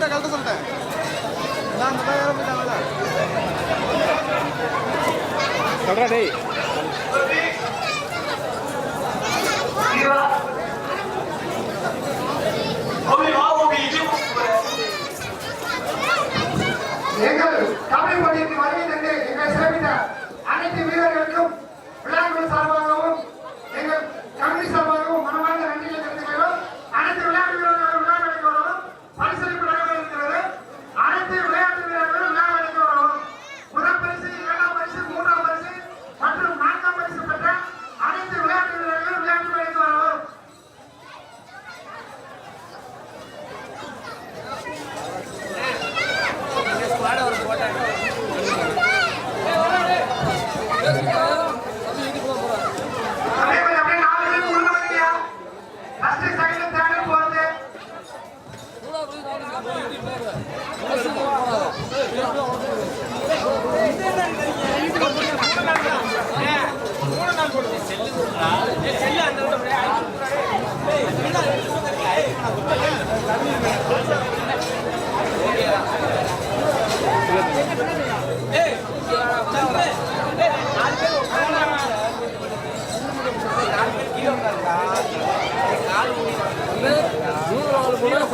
चलता है गलत चलता है ना बताया चल रहा नहीं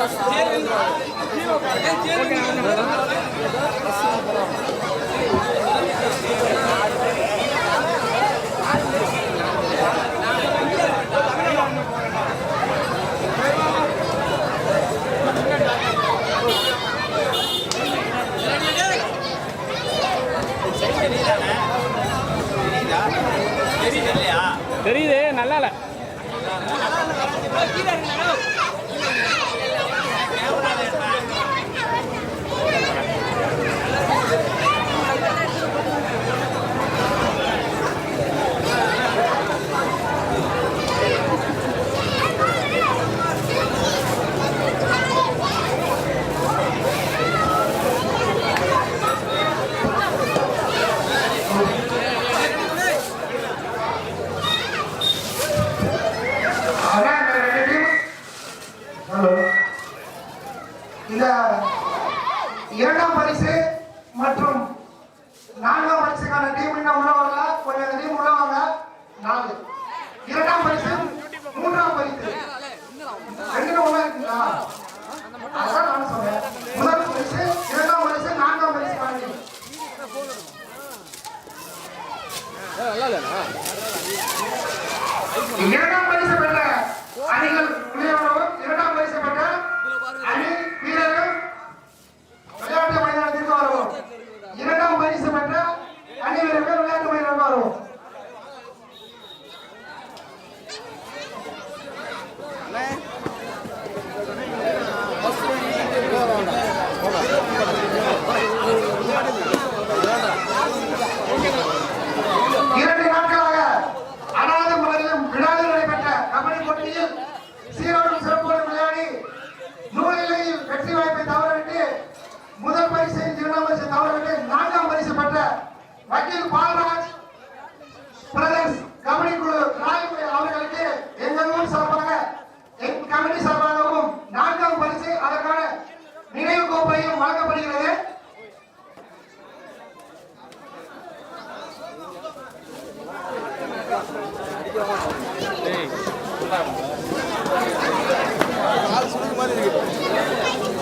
Entiendo. Entiendo. Entiendo. இரண்டாம் பரிசு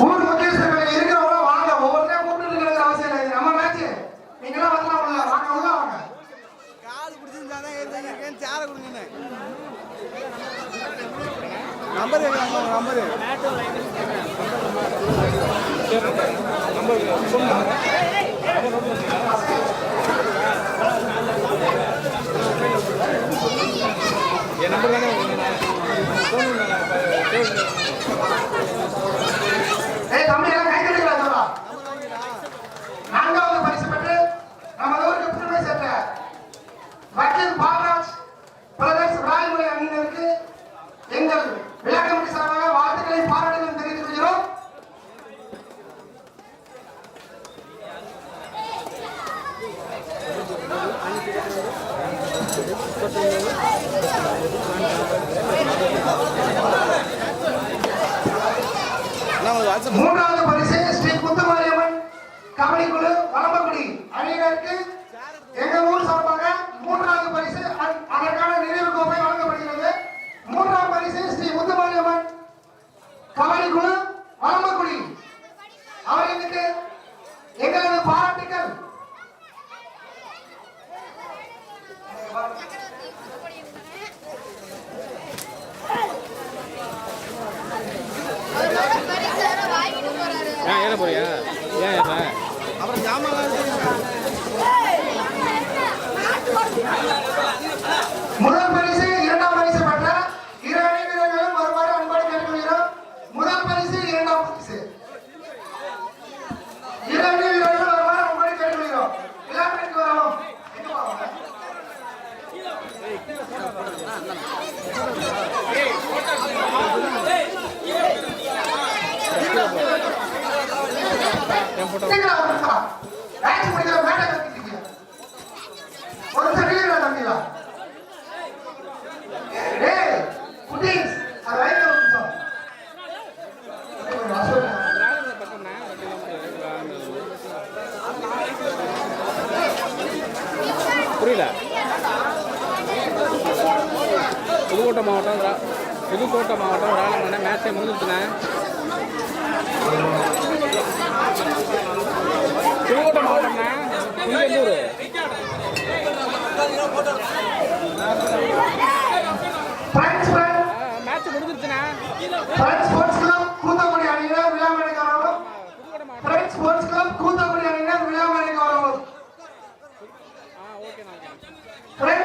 ஊர் பக்கேஸ்வரர் இருக்கிறவங்களா வாங்க. ஒவ்வொரு கூப்பிட்டு இருக்கிறது அவசியம் இல்லை. நம்ம மேட்ச் நீங்களாம் வரலாம் உள்ள வாங்க உள்ள வாங்க. கால் பிடிச்சிருந்தா தான் இருக்கேன் சேர கொடுங்க நம்பர் நம்பர் நம்பர் நம்பர் என் நம்பர் தானே மூன்றாவது பரிசு ஸ்ரீ முத்துமாரியம்மன் கபடி குழு வளம்பக்குடி அணியினருக்கு எங்க ஊர் சார்பாக மூன்றாவது பரிசு அதற்கான நினைவு கோப்பை வழங்கப்படுகிறது. மூன்றாம் பரிசு ஸ்ரீ முத்துமாரியம்மன் கபடி குழு வளம்பக்குடி. அவர்களுக்கு எங்களது பா ஏற போறியா? ஏன் ஏற அப்புறம் ஜாமான் முதல் பரிசு இரண்டாம் பரிசு பெற்ற இரு அணி வீரர்களும் வருமாறு அன்போடு கேட்டுக்கொள்கிறோம் முதல் பரிசு இரண்டாம் பரிசு இரு அணி வீரர்களும் வருமாறு அன்போடு கேட்டுக்கொள்கிறோம் விளையாட்டுக்கு வரவும் எங்க போவாங்க? சீக்கிரம் வாங்க. மேட்ச் முடிக்கிற மேட்டை கட்டிட்டீங்க ஒரு செகண்ட் தம்பிங்களா ஏய் குட்டீஸ் அது ரைட்ல ஒரு நிமிஷம் ஏய், கொஞ்சம் அசோக். புரியல? புதுக்கோட்டை மாவட்டம் புதுக்கோட்டை மாவட்டம் ராலமண்ண மேட்சே முடிஞ்சிருச்சுண்ணே. மேட்ச் முடிஞ்சிருச்சுண்ணே ஸ்போர்ட்ஸ் கிளப் கூத்தக்குடி அணியினர் விழாமணிக்கு வரவும் புதுக்கோட்டை ஸ்போர்ட்ஸ் கிளப் கூத்தக்குடி அணியினர் விழாமணிக்கு வரவும்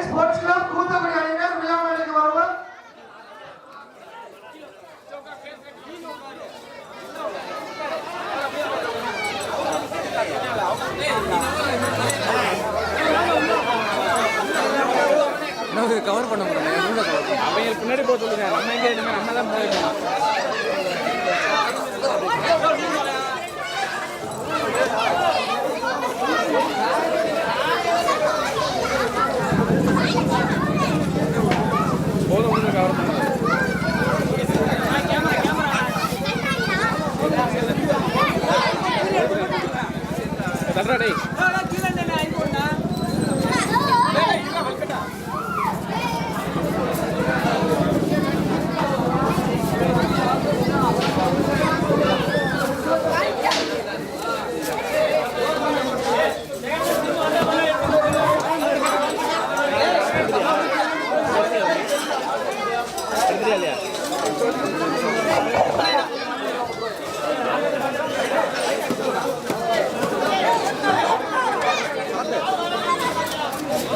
ஸ்போர்ட்ஸ் கிளப் கூத்தக்குடி அணியினர் விழாமணிக்கு வரவும் கவர் பண்ண முடியல. அவங்க பின்னாடி போக சொல்லுங்க. நம்ம எங்கே நம்ம தான் போயிருக்கோம்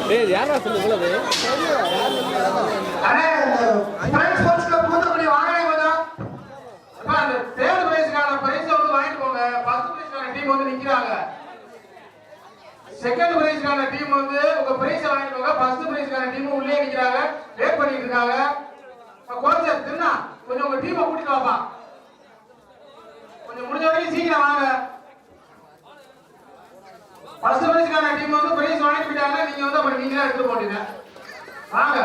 டேய் யாரா சொல்லு இவ்வளவு? அண்ணே ஃப்ரெண்ட்ஸ் ஸ்போர்ட்ஸ் கிளப் கூத்தக்குடி வாங்கனே கொஞ்சம் அப்பா, அந்த தேர்ட் பிரைஸ்க்கான பிரைஸ் வந்து வாங்கிட்டு போங்க. ஃபர்ஸ்ட் பிரைஸ்க்கான டீம் வந்து நிக்கிறாங்க. செகண்ட் பிரைஸ்க்கான டீம் வந்து உங்க பிரைஸ் வாங்கிட்டு போங்க. ஃபர்ஸ்ட் பிரைஸ்க்கான டீம் உள்ளே நிக்கிறாங்க. வெயிட் பண்ணிட்டு இருக்காங்க. கோச்சர் தின்னா கொஞ்சம் உங்க டீமை கூட்டிட்டு வாப்பா. கொஞ்சம் முடிஞ்ச வரைக்கும் சீக்கிரம் வாங்க. ஃபர்ஸ்ட் மேட்ச்க்கான டீம் வந்து பிரைஸ் வாங்கிட்டு நீங்க வந்து அப்புறம் நீங்களே எடுத்து போட்டீங்க. வாங்க.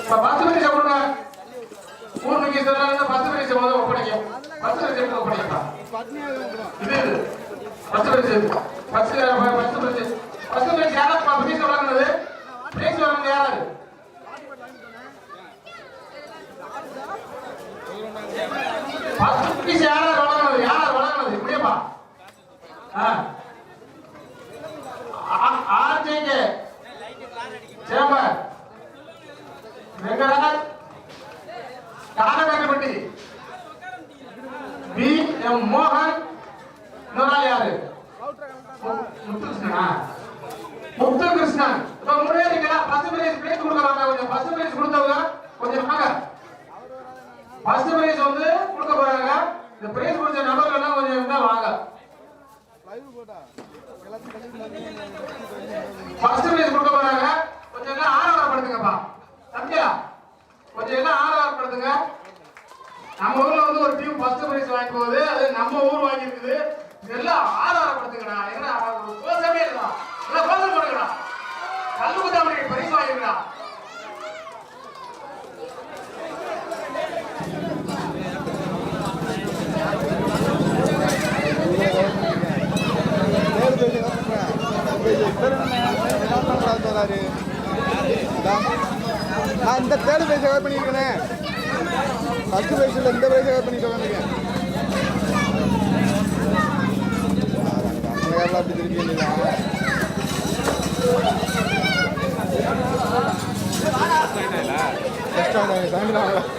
இப்ப பத்து பரிசை கொடுங்க. ஊர் முக்கியஸ்தர்கள் வந்து பத்து பரிசை முதல்ல ஒப்படைக்க பத்து பரிசை எடுத்து ஒப்படைக்கா இது இது பத்து பரிசு. பத்து பத்து பரிசு பத்து பரிசு யாரா பரிசு வழங்கினது பிரைஸ் வழங்கினது யாராரு பத்து பரிசு யாராரு வழங்கினது யாராரு வழங்கினது இப்படியேப்பா RJK chamber Venkatraj Kanagattappatti P M மோகன். இன்னொரு யாரு? மு- முத்துகிருஷ்ணனா? முத்துகிருஷ்ணன். இப்ப முன்னேறிங்களா ஃபர்ஸ்ட் பிரைஸ் பிரைஸ் கொடுக்கறாங்க கொஞ்சம் ஃபர்ஸ்ட் பிரைஸ் கொடுத்தவங்க கொஞ்சம் வாங்க. ஃபர்ஸ்ட் பிரைஸ் வந்து கொடுக்க போறாங்க. இந்த பிரைஸ் கொடுத்த நபர்கள் எல்லாம் கொஞ்சம் இருந்தா வாங்க. ஃபர்ஸ்ட் பிரைஸ் கொடுக்க போறாங்க. கொஞ்சம் எல்லாம் ஆரவாரப்படுத்துங்கப்பா தம்பியா கொஞ்சம் என்ன ஆதாரப்படுத்துங்க நம்ம ஊர்ல வந்து ஒரு டீம் ஃபர்ஸ்ட் பிரைஸ் வாங்கி போகுது அது நம்ம ஊர் வாங்கி இருக்குது எல்லாம் ஆதாரப்படுத்துங்கடா என்ன கோசமே இருக்கா எல்லாம் கோசம் போடுங்கடா கல்லு குத்தாமணி பரிசு வாங்கிருக்கா பேர் என்ன என்ன தேர்ட் பிரைஸ் கவர் பண்ணியிருக்கேன். ஃபர்ஸ்ட் பிரைஸில் இந்த பிரைஸ் கவர் பண்ணிட்டு வந்திருக்கேன். அப்படி திருப்பி இல்லையா கஷ்டம் ஸ்டாண்ட் சாயந்தரம்